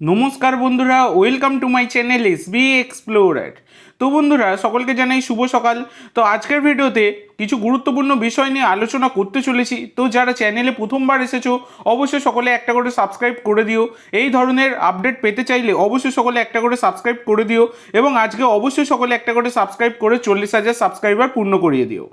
নমস্কার বন্ধুরা welcome to my channel S B explorer তো বন্ধুরা, সকলকে জানাই শুভ সকাল। তো আজকের ভিডিওতে কিছু গুরুত্বপূর্ণ বিষয় নিয়ে আলোচনা করতে চলেছি। তো যারা চ্যানেলে প্রথমবার এসেছ, অবশ্যই সকলে একটা করে সাবস্ক্রাইব করে দিও। এই ধরনের আপডেট পেতে চাইলে অবশ্যই সকলে একটা করে সাবস্ক্রাইব করে দিও এবং আজকে অবশ্যই সকলে একটা করে সাবস্ক্রাইব করে চল্লিশ হাজার সাবস্ক্রাইবার পূর্ণ করিয়ে দিও।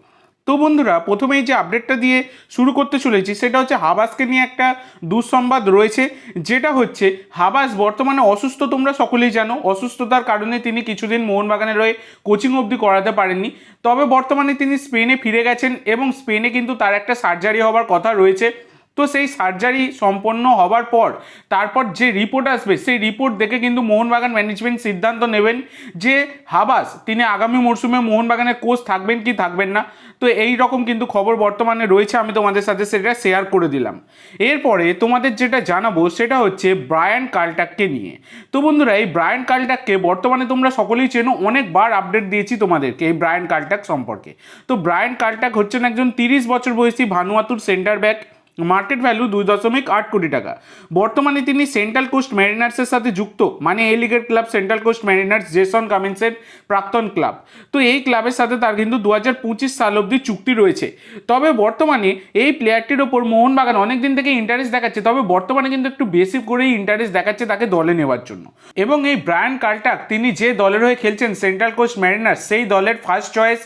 তো বন্ধুরা, প্রথমেই যে আপডেটটা দিয়ে শুরু করতে চলেছি, সেটা হচ্ছে হাবাসকে নিয়ে একটা দুঃসংবাদ রয়েছে, যেটা হচ্ছে হাবাস বর্তমানে অসুস্থ, তোমরা সকলেই জানো। অসুস্থতার কারণে তিনি কিছুদিন মোহনবাগানে রয়ে কোচিং অবধি করাতে পারেননি। তবে বর্তমানে তিনি স্পেনে ফিরে গেছেন এবং স্পেনে কিন্তু তার একটা সার্জারি হবার কথা রয়েছে। তো সেই সার্জারি সম্পন্ন হবার পর, তারপর যে রিপোর্ট আসবে, সেই রিপোর্ট দেখে কিন্তু মোহনবাগান ম্যানেজমেন্ট সিদ্ধান্ত নেবেন যে, হাবাস, তিনি আগামী মরশুমে মোহনবাগানের কোচ থাকবেন কি থাকবেন না? তো এই রকম কিন্তু খবর বর্তমানে রয়েছে, আমি তোমাদের সাথে সেটা শেয়ার করে দিলাম। এরপরে তোমাদের যেটা জানাব, সেটা হচ্ছে ব্রায়ান কালটাককে নিয়ে। তো বন্ধুরা, এই ব্রায়ান কালটাককে বর্তমানে তোমরা সকলেই চেনো, অনেকবার আপডেট দিয়েছি তোমাদেরকে এই ব্রায়ান কালটাক সম্পর্কে। তো ব্রায়ান কালটাক হচ্ছেন একজন তিরিশ বছর বয়সী ভানুয়াতুর সেন্টার ব্যাক মার্কেট ভ্যালু দুই দশমিক আট কোটি টাকা। বর্তমানে তিনি সেন্ট্রাল কোস্ট ম্যারিনার্সের সাথে যুক্ত মানে এ লিগের club central coast mariners Jason কামিন্সের প্রাক্তন ক্লাব তো এই ক্লাবের সাথে তার কিন্তু দু হাজার পঁচিশ সাল অবধি চুক্তি রয়েছে। তবে বর্তমানে এই প্লেয়ারটির ওপর মোহনবাগান অনেক দিন থেকে ইন্টারেস্ট দেখাচ্ছে, তবে বর্তমানে কিন্তু একটু বেশি করেই ইন্টারেস্ট দেখাচ্ছে তাকে দলে নেওয়ার জন্য। এবং এই ব্রায়ান কার্টাক তিনি যে দলের হয়ে খেলছেন সেন্ট্রাল কোস্ট ম্যারিনার্স সেই দলের ফার্স্ট চয়েস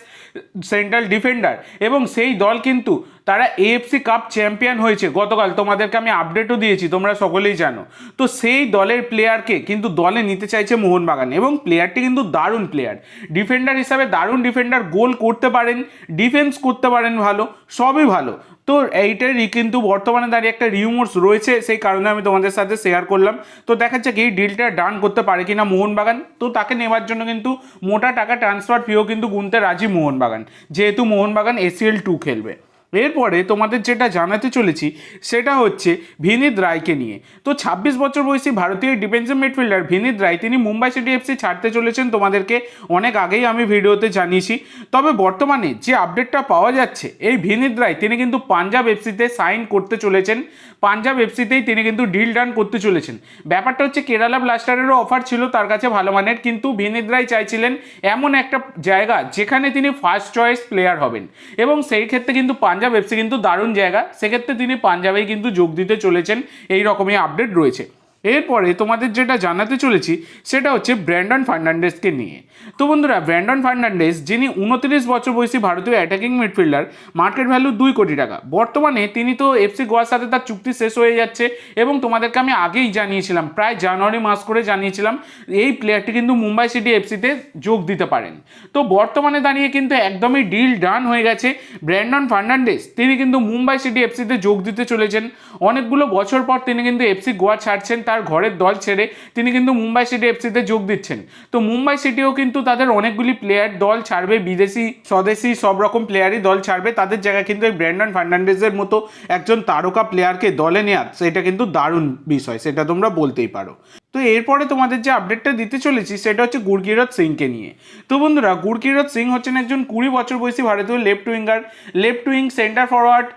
সেন্ট্রাল ডিফেন্ডার এবং সেই দল কিন্তু তারা এএফসি কাপ চ্যাম্পিয়ন হয়েছে। গতকাল তোমাদেরকে আমি আপডেটও দিয়েছি, তোমরা সকলেই জানো। তো সেই দলের প্লেয়ারকে কিন্তু দলে নিতে চাইছে মোহনবাগান এবং প্লেয়ারটি কিন্তু দারুণ প্লেয়ার ডিফেন্ডার হিসাবে দারুণ ডিফেন্ডার গোল করতে পারেন ডিফেন্স করতে পারেন ভালো, সবই ভালো। তো এইটারই কিন্তু বর্তমানে দাঁড়িয়ে একটা রিউমোর্স রয়েছে, সেই কারণে আমি তোমাদের সাথে শেয়ার করলাম। তো দেখা যাচ্ছে কি ডিলটা ডান করতে পারে কিনা মোহনবাগান। তো তাকে নেওয়ার জন্য কিন্তু মোটা টাকা ট্রান্সফার ফিও কিন্তু গুনতে রাজি মোহনবাগান, যেহেতু মোহনবাগান এসিএল টু খেলবে। এরপরে তোমাদের যেটা জানাতে চলেছি, সেটা হচ্ছে ভিনিত রায়কে নিয়ে। তো ছাব্বিশ বছর বয়সী ভারতীয় ডিফেন্সিভ মিডফিল্ডার ভিনিত রায়, তিনি মুম্বাই সিটি এফসি ছাড়তে চলেছেন তোমাদেরকে অনেক আগেই আমি ভিডিওতে জানিয়েছি। তবে বর্তমানে যে আপডেটটা পাওয়া যাচ্ছে, এই ভিনিত রায় তিনি কিন্তু পাঞ্জাব এফসিতে সাইন করতে চলেছেন। পাঞ্জাব এফসিতেই তিনি কিন্তু ডিল ডান করতে চলেছেন। ব্যাপারটা হচ্ছে কেরালা ব্লাস্টারেরও অফার ছিল তার কাছে ভালো মানের, কিন্তু ভিনিত রায় চাইছিলেন এমন একটা জায়গা যেখানে তিনি ফার্স্ট চয়েস প্লেয়ার হবেন। এবং সেই ক্ষেত্রে কিন্তু পাঞ্জাব এফসি কিন্তু দারুণ জায়গা। সেক্ষেত্রে তিনি পাঞ্জাবেই কিন্তু যোগ দিতে চলেছেন। এই রকমই আপডেট রয়েছে। এরপরে তোমাদের যেটা জানাতে চলেছি, সেটা হচ্ছে ব্র্যান্ডন ফার্নান্ডেসকে নিয়ে। তো বন্ধুরা, ব্র্যান্ডন ফার্নান্ডেস যিনি উনত্রিশ বছর বয়সী ভারতীয় অ্যাটাকিং মিডফিল্ডার মার্কেট ভ্যালু দুই কোটি টাকা। বর্তমানে তিনি তো এফসি গোয়ার সাথে তার চুক্তি শেষ হয়ে যাচ্ছে এবং তোমাদেরকে আমি আগেই জানিয়েছিলাম, প্রায় জানুয়ারি মাস করে জানিয়েছিলাম, এই প্লেয়ারটি কিন্তু মুম্বাই সিটি এফসিতে যোগ দিতে পারেন। তো বর্তমানে দাঁড়িয়ে কিন্তু একদমই ডিল ডান হয়ে গেছে ব্র্যান্ডন ফার্নান্ডেস তিনি কিন্তু মুম্বাই সিটি এফসিতে যোগ দিতে চলেছেন। অনেকগুলো বছর পর তিনি কিন্তু এফসি গোয়া ছাড়ছেন তার ঘরের দল ছেড়ে তিনি কিন্তু মুম্বাই সিটি এফসিতে যোগ দিচ্ছেন। তো মুম্বাই সিটিও কিন্তু তাদের অনেকগুলি প্লেয়ার দল ছাড়বে, বিদেশি, স্বদেশি সব রকম প্লেয়ারই দল ছাড়বে। তাদের জায়গায় কিন্তু এই ব্র্যান্ডন ফার্নান্ডেজের মতো একজন তারকা প্লেয়ারকে দলে নেওয়া সেটা কিন্তু দারুণ বিষয়, সেটা তোমরা বলতেই পারো। তো এরপরে তোমাদের যে আপডেটটা দিতে চলেছি, সেটা হচ্ছে গুরকিরত সিংকে নিয়ে। তো বন্ধুরা, গুরকিরত সিং হচ্ছেন একজন কুড়ি বছর বয়সী ভারতীয় left winger left wing centre forward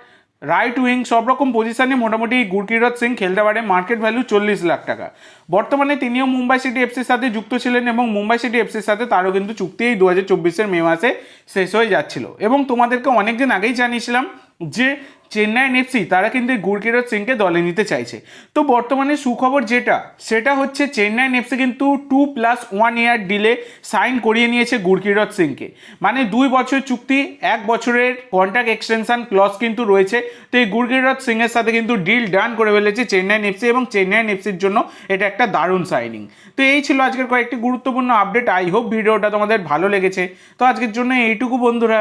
right wing সব রকম পজিশানে মোটামুটি গুরকিরত সিং খেলতে পারে। মার্কেট ভ্যালু চল্লিশ লাখ টাকা। বর্তমানে তিনিও মুম্বাই সিটি এফসির সাথে যুক্ত ছিলেন এবং মুম্বাই সিটি এফসির সাথে তারও কিন্তু চুক্তি এই দু হাজার চব্বিশের মে মাসে শেষ হয়ে যাচ্ছিল। এবং তোমাদেরকে অনেকদিন আগেই জানিয়েছিলাম যে চেন্নাই এফসি তারা কিন্তু এই গুরকিরত সিংকে দলে নিতে চাইছে। তো বর্তমানে সুখবর যেটা, সেটা হচ্ছে চেন্নাই এফসি কিন্তু টু প্লাস ওয়ান ইয়ার ডিলে সাইন করিয়ে নিয়েছে গুরকিরত সিংকে। মানে দুই বছর চুক্তি, এক বছরের কন্ট্রাক্ট এক্সটেনশন ক্লজ কিন্তু রয়েছে। তো এই গুরকিরত সিংয়ের সাথে কিন্তু ডিল ডান করে ফেলেছে চেন্নাই এফসি এবং চেন্নাই এফসির জন্য এটা একটা দারুণ সাইনিং তো এই ছিল আজকের কয়েকটি গুরুত্বপূর্ণ আপডেট আই হোপ ভিডিওটা তোমাদের ভালো লেগেছে। তো আজকের জন্য এইটুকু বন্ধুরা।